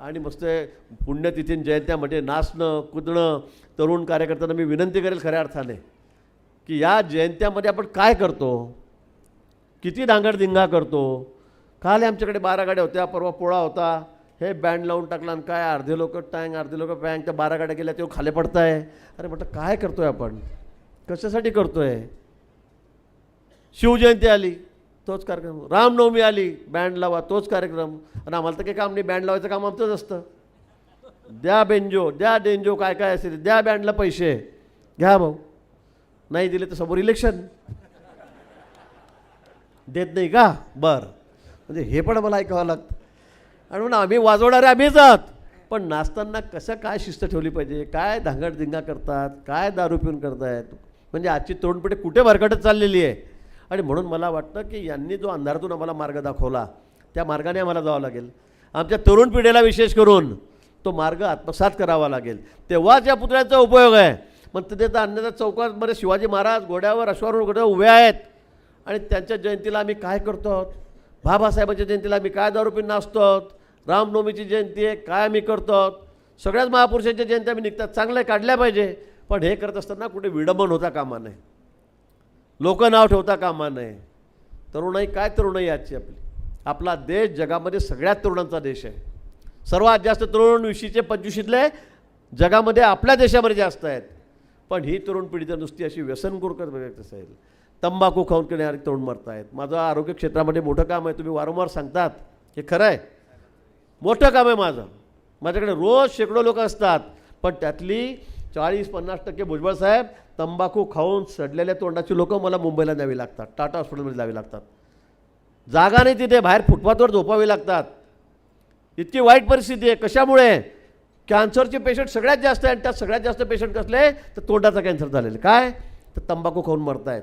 आणि मस्त पुण्यतिथी जयंत्यामध्ये नाचणं कुदणं तरुण कार्यकर्त्यांना मी विनंती करेल खऱ्या अर्थाने की या जयंत्यामध्ये आपण काय करतो? किती धांगडधिंगा करतो? काल आमच्याकडे बारा गाड्या होत्या परवा पोळा होता. हे बँड लावून टाकला आणि काय अर्धे लोक टँग अर्धे लोक पँग त्या बारा गाड्या गेल्या तेव्हा खाली पडताय. अरे म्हटलं काय करतो आहे आपण? कशासाठी करतो आहे शिवजयंती आली. तोच कार्यक्रम. रामनवमी आली बँड लावा तोच कार्यक्रम. आणि आम्हाला तर काही काम नाही बँड लावायचं काम आमचंच असतं. द्या बेंजो द्या डेंजो काय काय असेल द्या बँडला पैसे. घ्या भाऊ. नाही दिले तर समोर इलेक्शन देत नाही का? बरं. म्हणजे हे पण मला ऐकावं लागतं. आणि म्हणून आम्ही वाजवणारे आम्हीच आहात. पण नाचताना कसं काय शिस्त ठेवली पाहिजे? काय धांगडधिंगा करतात? काय दारू पिऊन करतायत? म्हणजे आजची तरुण कुठे भरकटत चाललेली आहे? आणि म्हणून मला वाटतं की यांनी जो अंधारातून आम्हाला मार्ग दाखवला त्या मार्गाने आम्हाला जावं लागेल. आमच्या तरुण पिढीला विशेष करून तो मार्ग आत्मसात करावा लागेल. तेव्हाच या पुतळ्याचा उपयोग आहे. मग तिथे तर अन्यथा चौकामध्ये शिवाजी महाराज घोड्यावर अश्वावर घोड्यावर उभे आहेत. आणि त्यांच्या जयंतीला आम्ही काय करतो? आहोत बाबासाहेबांच्या जयंतीला आम्ही काय दारूपी नाचतो? आहोत रामनवमीची जयंती आहे काय आम्ही करतो? आहोत सगळ्याच महापुरुषांच्या जयंती आम्ही निघतात. चांगल्या काढल्या पाहिजे. पण हे करत असताना कुठे विडंबन होता कामा नये. लोक नाव ठेवता कामा नये. तरुणाई काय तरुणाई आजची आपली? आपला देश जगामध्ये सगळ्यात तरुणांचा देश आहे. सर्वात जास्त तरुण वीसशे पंचवीशीतले जगामध्ये आपल्या देशामध्ये जास्त आहेत. पण ही तरुण पिढी तर नुसती अशी व्यसनखोर करत असेल. तंबाखू खाऊन किनारी तरुण मरतायत. माझं आरोग्य क्षेत्रामध्ये मोठं काम आहे. तुम्ही वारंवार सांगतात. हे खरं आहे. मोठं काम आहे माझं. माझ्याकडे रोज शेकडो लोक असतात. पण त्यातली चाळीस पन्नास टक्के भुजबळ साहेब तंबाखू खाऊन सडलेल्या तोंडाची लोकं मला मुंबईला न्यावी लागतात टाटा हॉस्पिटलमध्ये जावी लागतात. जागा नाही तिथे बाहेर फुटपाथवर झोपावी लागतात. इतकी वाईट परिस्थिती आहे. कशामुळे? कॅन्सरचे पेशंट सगळ्यात जास्त आहे आणि त्यात सगळ्यात जास्त पेशंट कसले? तर तोंडाचा कॅन्सर झालेला. काय? तर तंबाखू खाऊन मरतायत.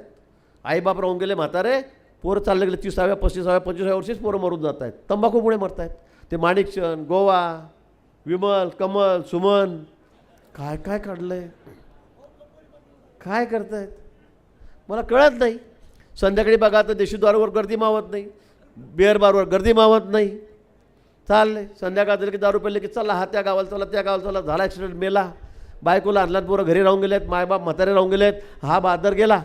आईबाप राहून गेले म्हातारे पोरं चालले गेले तिसाव्या पस्तीसाव्या पंचवीसाव्या वर्षीच पोरं मरून जात आहेत तंबाखूमुळे मरत आहेत ते माणिकचंद गोवा विमल कमल सुमन काय काय काढलंय? काय करतायत? मला कळत नाही. संध्याकाळी बघा तर देशीद्वारावर गर्दी मावत नाही. बिअर बारवर गर्दी मावत नाही. चालले संध्याकाळ झालं की दारू पेले की चला हा त्या गावाला चला त्या गावाला चला. झाला ॲक्सिडेंट मेला. बायकोला आणलात पोरं घरी राहून गेलेत मायबाप म्हातारे राहून गेलेत. हा बादर गेला.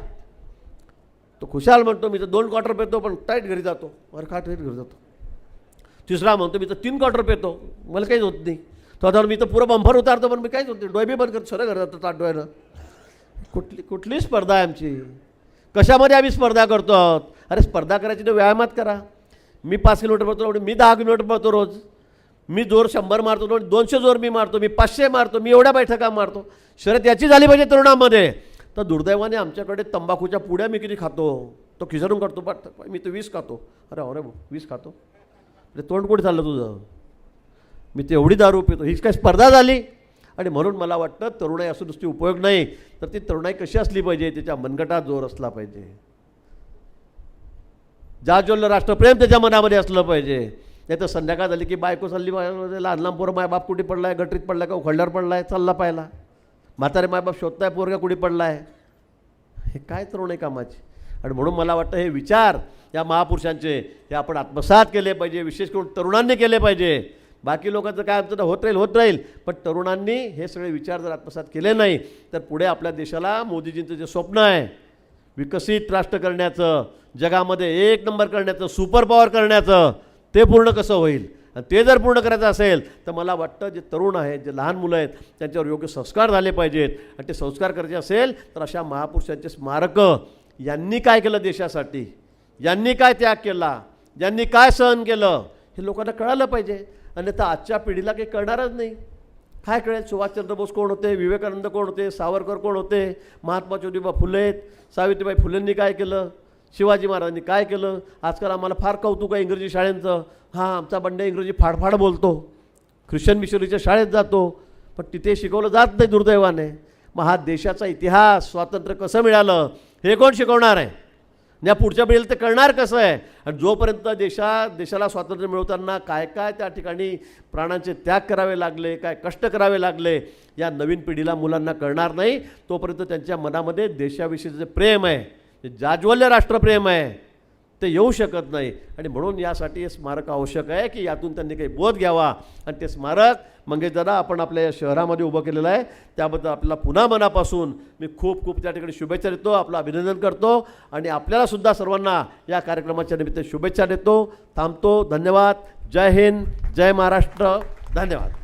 तो खुशाल म्हणतो मी तर दोन क्वार्टर पेतो पण टाईट घरी जातो. वरखा टाईट घरी जातो. तिसरा म्हणतो मी तर तीन क्वार्टर पेतो. मला काहीच होत नाही. तो आता मी तर पुरं बंफर उतारतो पण मी काहीच होते डोयबी डोळे बंद करतो सरळ घरी जातो ताट डोळ्यानं कुठली कुठली स्पर्धा आहे आमची. कशामध्ये आम्ही स्पर्धा करतो आहोत? अरे स्पर्धा करायची तर व्यायामात करा. मी पाच किलोमीटर पळतो एवढे मी दहा किलोमीटर पळतो रोज. मी जोर शंभर मारतो दोनशे जोर मी मारतो मी पाचशे मारतो मी एवढ्या बैठका मारतो. शर्यत याची झाली पाहिजे तरुणामध्ये. तर दुर्दैवाने आमच्याकडे तंबाखूच्या पुड्या मी किती खातो? तो खिसडून करतो बट मी तर वीस खातो. अरे अरे वीस खातो? तोंड कुठे चाललं तुझं? मी ते एवढी दारू पितो. हीच काय स्पर्धा झाली? आणि म्हणून मला वाटतं तरुणाई असं नुसती उपयोग नाही. तर ती तरुणाई कशी असली पाहिजे? त्याच्या मनगटात जोर असला पाहिजे. जाज्वल्य राष्ट्रप्रेम त्याच्या मनामध्ये असलं पाहिजे. नाही तर संध्याकाळ झाली की बायको चालली लहान लहान पोरं मायबाप कुठे पडलाय? गटरीत पडलाय का उखडल्यावर पडलाय? चालला पाहिला म्हातारे मायबाप शोधताय पोरगा कुठे पडलाय? हे काय तरुण आहे कामाची? आणि म्हणून मला वाटतं हे विचार या महापुरुषांचे हे आपण आत्मसात केले पाहिजे. विशेष करून तरुणांनी केले पाहिजे. बाकी लोकांचं काय आमचं तर होत राहील होत राहील. पण तरुणांनी हे सगळे विचार जर आत्मसात केले नाही तर पुढे आपल्या देशाला मोदीजींचं जे स्वप्न आहे विकसित राष्ट्र करण्याचं जगामध्ये एक नंबर करण्याचं सुपर पॉवर करण्याचं ते पूर्ण कसं होईल? आणि ते जर पूर्ण करायचं असेल तर मला वाटतं जे तरुण आहेत जे लहान मुलं आहेत त्यांच्यावर योग्य संस्कार झाले पाहिजेत. आणि ते संस्कार करायचे असेल तर अशा महापुरुषांचे स्मारकं यांनी काय केलं देशासाठी? यांनी काय त्याग केला? यांनी काय सहन केलं? हे लोकांना कळालं पाहिजे. आणि तर आजच्या पिढीला काही कळणारच नाही. काय कळेल? सुभाषचंद्र बोस कोण होते? विवेकानंद कोण होते? सावरकर कोण होते? महात्मा ज्योतिबा फुले आहेत. सावित्रीबाई फुलेंनी काय केलं? शिवाजी महाराजांनी काय केलं? आजकाल आम्हाला फार कौतुक आहे इंग्रजी शाळेंचं. हां आमचा बंडे इंग्रजी फाडफाड बोलतो. ख्रिश्चन मिशनरीच्या शाळेत जातो. पण तिथे शिकवलं जात नाही दुर्दैवाने. मग हा देशाचा इतिहास स्वातंत्र्य कसं मिळालं? हे कोण शिकवणार आहे? या पुढच्या पिढीला ते कळणार कसं आहे? आणि जोपर्यंत देशा देशाला स्वातंत्र्य मिळवताना काय काय त्या ठिकाणी प्राणांचे त्याग करावे लागले काय कष्ट करावे लागले या नवीन पिढीला मुलांना कळणार नाही. तोपर्यंत त्यांच्या मनामध्ये देशाविषयीचं जे प्रेम आहे जाज्वल्य राष्ट्रप्रेम आहे ते येऊ शकत नाही. आणि म्हणून यासाठी हे स्मारक आवश्यक आहे की यातून त्यांनी काही बोध घ्यावा. आणि ते स्मारक मंगेशदादा आपण आपल्या या शहरामध्ये उभं केलेलं आहे. त्याबद्दल आपल्याला पुन्हा मनापासून मी खूप खूप त्या ठिकाणी शुभेच्छा देतो. आपलं अभिनंदन करतो. आणि आपल्यालासुद्धा सर्वांना या कार्यक्रमाच्या निमित्त शुभेच्छा देतो. थांबतो. धन्यवाद. जय हिंद. जय महाराष्ट्र. धन्यवाद.